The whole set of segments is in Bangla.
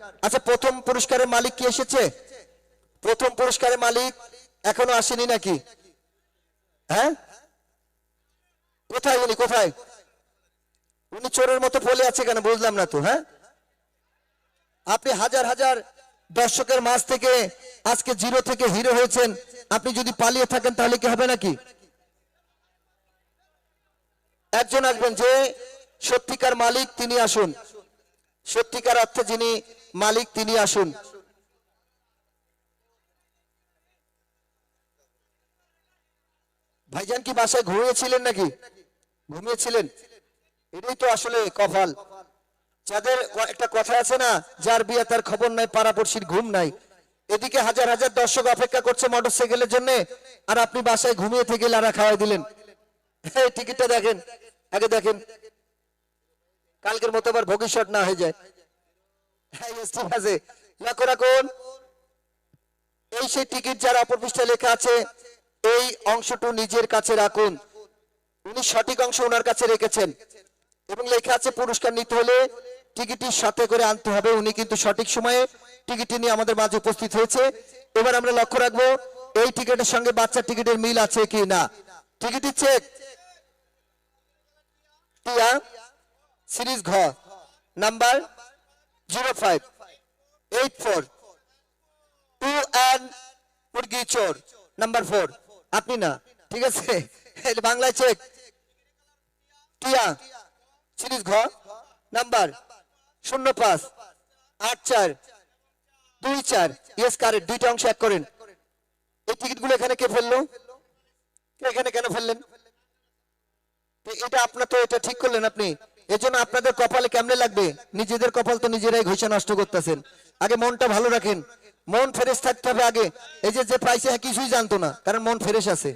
আচ্ছা প্রথম পুরস্কারের মালিক কি এসেছে? প্রথম পুরস্কারের মালিক এখনও আসেনি নাকি? হ্যাঁ? কোথায় উনি? কোথায়? উনি চোরের মতো পলে আছে কেন? বুঝলাম না তো হ্যাঁ? আপনি হাজার হাজার দর্শকের মাঝ থেকে আজকে জিরো থেকে হিরো হয়েছেন। আপনি যদি পালিয়ে থাকেন তাহলে কি হবে নাকি? একজন আসবেন যে সত্যিকার মালিক, তিনি আসুন। সত্যিকার অর্থে যিনি মালিক, তিনি আসুন। ভাইজান কি বাসায় ঘুমিয়েছিলেন নাকি? ঘুমিয়েছিলেন? এটাই তো আসলে কপাল। যাদের একটা কথা আছে না, যার বিয়ে তার খবর নাই, পাড়াপড়শির ঘুম নাই। এদিকে হাজার হাজার দর্শক অপেক্ষা করছে মোটরসাইকেলের জন্য, আর আপনি বাসায় ঘুমিয়ে থেকে লারা খাওয়াই দিলেন। টিকিটটা দেখেন, আগে দেখেন। কালকের মতো আবার ভবিষ্যৎ না হয়ে যায়। হ্যাঁ ঠিক আছে। লক্ষ্য রাখুন, এই সেই টিকিট যার লেখা আছে, এই অংশটু নিজের কাছে রাখুন। উনি সঠিক অংশ ওনার কাছে রেখেছেন। এবং লেখা আছে, পুরস্কার নিতে হলে সাথে করে আনতে হবে। উনি কিন্তু সঠিক সময়ে নিয়ে আমাদের মাঝে উপস্থিত হয়েছে। এবার আমরা লক্ষ্য রাখব, এই টিকিটের সঙ্গে বাচ্চার টিকিটের মিল আছে কি না টিকিটটি চেক। টিয়া সিরিজ ঘ number zero five, eight four, two and চোর, নাম্বার ফোর। আপনি না, ঠিক আছে? বাংলায় চেক টিয়া, সিরিজ ঘ নাম্বার শূন্য পাঁচ, আট চার, দুই চার। ইয়েস কারেক্ট দুইটা অংশ এক করেন। এই টিকিটগুলো এখানে কে ফেলল? এখানে কেন ফেললেন? এটা আপনার, তো এটা ঠিক করলেন আপনি। এজন্য আপনাদের কপালে কেমনে লাগবে? নিজেদের কপাল তো নিজেরাই ঘষে নষ্ট করতেছেন। আগে মনটা ভালো রাখেন। মন ফ্রেশ থাকতে হবে আগে। এই যে যে পাইছে কিছুই জানতো না, কারণ মন ফ্রেশ আছে।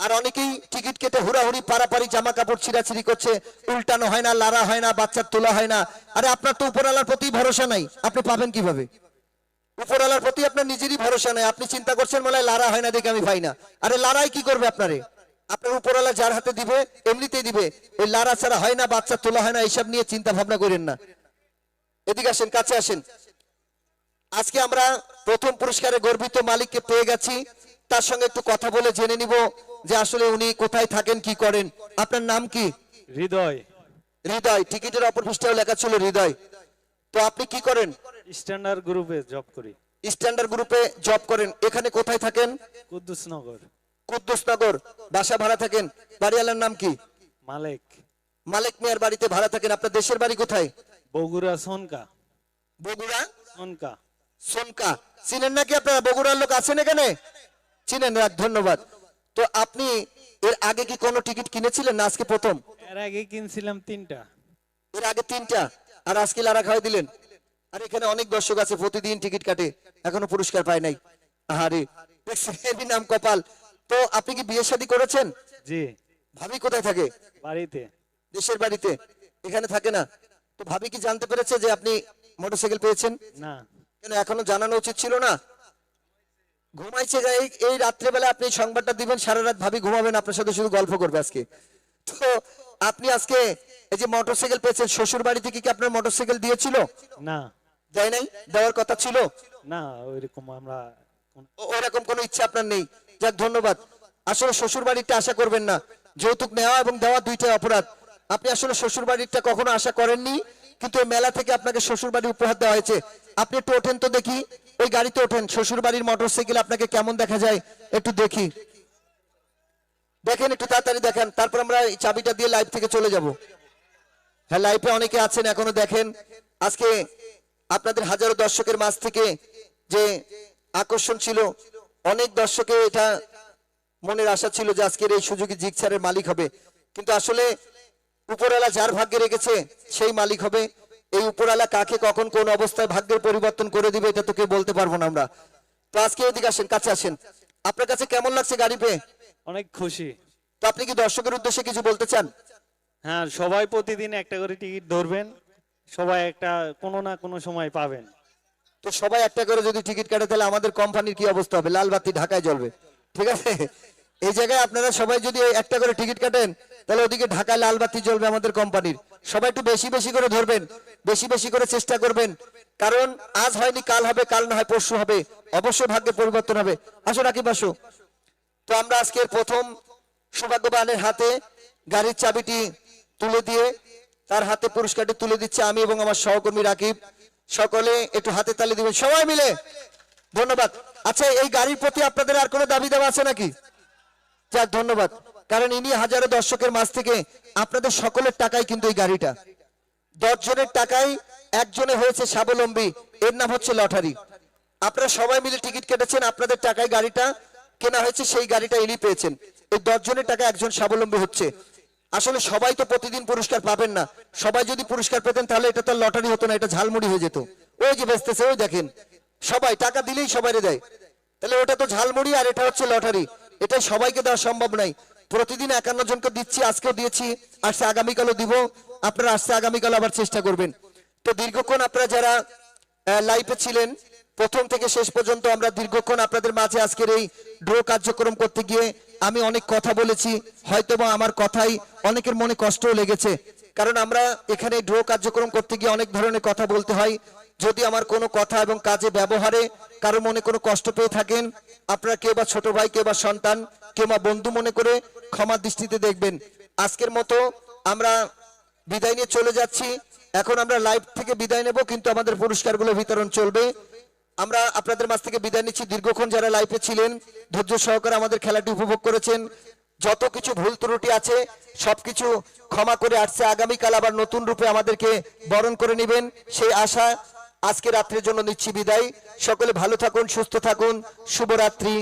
আর অনেকেই টিকিট কেটে হুড়াহুড়ি পারাপারি জামা কাপড় ছিঁড়াছিড়ি করছে। উল্টানো হয় না, লারা হয় না, বাচ্চার তোলা হয় না। আরে আপনার তো উপরওয়ালার প্রতি ভরসা নাই। আপনি পাবেন কীভাবে? উপরওয়ালার প্রতি আপনার নিজেরই ভরসা নাই। আপনি চিন্তা করছেন বলে লারা হয় না দেখে আমি পাই না। আরে লারাই কি করবে আপনারে? আপনার উপরওয়ালা যার হাতে দিবে এমনিতেই দিবে। ওই লারা ছাড়া হয় না বাচ্চা তোলা হয় না এইসব নিয়ে চিন্তা ভাবনা করেন না। এদিকে আসেন কাছে আসেন। আজকে আমরা প্রথম পুরস্কারে গর্বিত মালিককে পেয়ে গেছি। তার সঙ্গে একটু কথা বলে জেনে নিব যে আসলে উনি কোথায় থাকেন কি করেন। আপনার নাম কি? হৃদয়। হৃদয় টিকিটের অপর পৃষ্ঠায় লেখা ছিল হৃদয়। তো আপনি কি করেন? স্ট্যান্ডার্ড গ্রুপে জব করি। স্ট্যান্ডার্ড গ্রুপে জব করেন। এখানে কোথায় থাকেন? কুদ্দুসনগর। কুদ্দুসনগর বাসা ভাড়া থাকেন। বাড়িওয়ালার নাম কি? মালেক। মালিক মিয়ার বাড়িতে ভাড়া থাকেন। আপনার দেশের বাড়ি কোথায়? বগুড়া সোনকা। বগুড়া? সোনকা। সোনকা। চিনেন নাকি আপনারা? বগুড়ার লোক আছেন এখানে? চিনেন রাখ ধন্যবাদ। তো আপনি এর আগে কি কোনো টিকিট কিনেছিলেন না আজকে প্রথম? এর আগে কিনছিলাম তিনটা। এর আগে তিনটা। আর আজকে লারা খাওয়াই দিলেন। আর এখানে অনেক দর্শক আছে প্রতিদিন টিকিট কাটে। এখনও পুরস্কার পায় নাই। আহারে। নাম কপাল। তো আপনি কি বিয়ে শাদী করেছেন? জি। ভাবি কোথায় থাকে? বাড়িতে। দেশের বাড়িতে? এখানে থাকে না। তো ভাবি কি জানতে পেরেছে যে আপনি মোটরসাইকেল পেয়েছেন? না। কেন এখনও জানানো উচিত ছিল না? ঘুমাইছে যে এই রাত্রেবেলা আপনি সংবাদটা দিবেন সারা রাত ভাবি ঘুমাবেন আপনার সাথে শুধু গল্প করবে আজকে। তো আপনি আজকে এই যে মোটরসাইকেল পেয়েছেন শ্বশুর বাড়ি থেকে কি আপনার মোটরসাইকেল দিয়েছিল? না। দেয় নাই? দেওয়ার কথা ছিল? না ওইরকম আমরা কোন- ও- ওরকম কোনো ইচ্ছা আপনার নেই? যাক, ধন্যবাদ। আসলে শ্বশুর বাড়িটা আশা করবেন না। যৌতুক নেওয়া এবং দেওয়া দুইটাই অপরাধ। আপনি আসলে শ্বশুর বাড়িটা কখনো আশা করেননি? কিন্তু মেলা থেকে আপনাকে শ্বশুর বাড়ি উপহার দেওয়া হয়েছে। আপনি একটু ওঠেন তো দেখি। ওই গাড়িতে ওঠেন। শ্বশুর বাড়ির মোটরসাইকেল আপনাকে কেমন দেখা যায়? একটু দেখি। দেখেন, একটু তাড়াতাড়ি দেখেন। তারপর আমরা এই চাবিটা দিয়ে লাইভ থেকে চলে যাব। হ্যাঁ লাইভে অনেকে আছেন, এখনও দেখেন। আজকে আপনাদের হাজারো দর্শকের মাঝ থেকে যে আকর্ষণ ছিল অনেক দর্শকে এটা মনের আশা ছিল যে আজকের এই সুযোগী জিগছারের মালিক হবে। কিন্তু আসলে উপরওয়ালা যার ভাগ্যে রেখেছে সেই মালিক হবে। এই উপরওয়ালা কাকে কখন কোন অবস্থায় ভাগ্যের পরিবর্তন করে দিবে এটা তো কেউ বলতে পারব না আমরা। তো আজকে এদিকে আসেন কাছে আসেন। আপনার কাছে কেমন লাগছে গাড়ি পেয়ে? অনেক খুশি। তো আপনি কি দর্শকের উদ্দেশ্যে কিছু বলতে চান? হ্যাঁ সবাই প্রতিদিন একটা করে টিকিট ধরবেন। সবাই একটা কোনো না কোনো সময় পাবেন। তো সবাই একটা করে যদি টিকিট কাটে, তাহলে আমাদের কোম্পানির কি অবস্থা হবে? লাল বাতি ঢাকায় জ্বলবে। ঠিক আছে? এই জায়গায় আপনারা সবাই যদি একটা করে টিকিট কাটেন, তাহলে ওদিকে ঢাকায় লাল বাতি জ্বলবে আমাদের কোম্পানির। সবাই একটু বেশি বেশি করে ধরবেন, বেশি বেশি করে চেষ্টা করবেন। কারণ আজ হয়নি, কাল হবে, কাল না হয় পরশু হবে। অবশ্যই ভাগ্যের পরিবর্তন হবে। আসো রাকিব আসো তো আমরা আজকের প্রথম সৌভাগ্যবানের হাতে গাড়ির চাবিটি তুলে দিয়ে, তার হাতে পুরস্কারটি তুলে দিচ্ছে আমি এবং আমার সহকর্মী রাকিব। সকলে একটু হাতে তালি দিবেন। সবাই মিলে। ধন্যবাদ। আচ্ছা এই গাড়ির প্রতি আপনাদের আর কোনো দাবি দেওয়া আছে নাকি? যাক, ধন্যবাদ। কারণ ইনি হাজারো দর্শকের মাঝ থেকে আপনাদের সকলের টাকায় কিন্তু এই গাড়িটা। দশ জনের টাকায় একজনে হয়েছে স্বাবলম্বী। এর নাম হচ্ছে লটারি। আপনারা সবাই মিলে টিকিট কেটেছেন, আপনাদের টাকায় গাড়িটা কেনা হয়েছে, সেই গাড়িটা ইনি পেয়েছেন। এই দশ জনের টাকা একজন স্বাবলম্বী হচ্ছে। আসলে সবাই তো প্রতিদিন পুরস্কার পাবেন না। সবাই যদি পুরস্কার পেতেন, তাহলে এটা তো লটারি হতো না, এটা ঝালমুড়ি হয়ে যেত। ওই যে বেচতেছে, ওই দেখেন, সবাই টাকা দিলেই সবাই দেয়। তাহলে ওটা তো ঝালমুড়ি আর এটা হচ্ছে লটারি। এটা সবাইকে দেওয়া সম্ভব নাই প্রতিদিন একান্ন জনকে দিচ্ছি, আজকেও দিয়েছি, আসছে আগামীকালও দিব। আপনারা আসছে আগামীকাল আবার চেষ্টা করবেন। তো দীর্ঘক্ষণ আপনারা যারা লাইভে ছিলেন, প্রথম থেকে শেষ পর্যন্ত আমরা দীর্ঘক্ষণ আপনাদের মাঝে আজকের এই ড্র কার্যক্রম করতে গিয়ে আমি অনেক কথা বলেছি। হয়তো বা আমার কথাই অনেকের মনে কষ্টও লেগেছে। কারণ আমরা এখানে ড্র কার্যক্রম করতে গিয়ে অনেক ধরনের কথা বলতে হয়। যদি আমার কোনো কথা এবং কাজে ব্যবহারে কারও মনে কোনো কষ্ট পেয়ে থাকেন, আপনারা কেউ বা ছোট ভাই, কেউ বা সন্তান, কেউ বা বন্ধু মনে করে ক্ষমা দৃষ্টিতে দেখবেন। আজকের মতো আমরা বিদায় নিয়ে চলে যাচ্ছি। এখন আমরা লাইভ থেকে বিদায় নেব, কিন্তু আমাদের পুরস্কারগুলো বিতরণ চলবে। আমরা আপনাদের মাঝ থেকে বিদায় নিচ্ছি। দীর্ঘক্ষণ যারা লাইফে ছিলেন, ধৈর্য সহকারে আমাদের খেলাটি উপভোগ করেছেন। যত কিছু ভুল ত্রুটি আছে, সবকিছু ক্ষমা করে আসছে। আগামীকাল আবার নতুন রূপে আমাদেরকে বরণ করে নেবেন। সেই আশা আজকে রাত্রের জন্য নিচ্ছি বিদায়। সকলে ভালো থাকুন, সুস্থ থাকুন। শুভরাত্রি।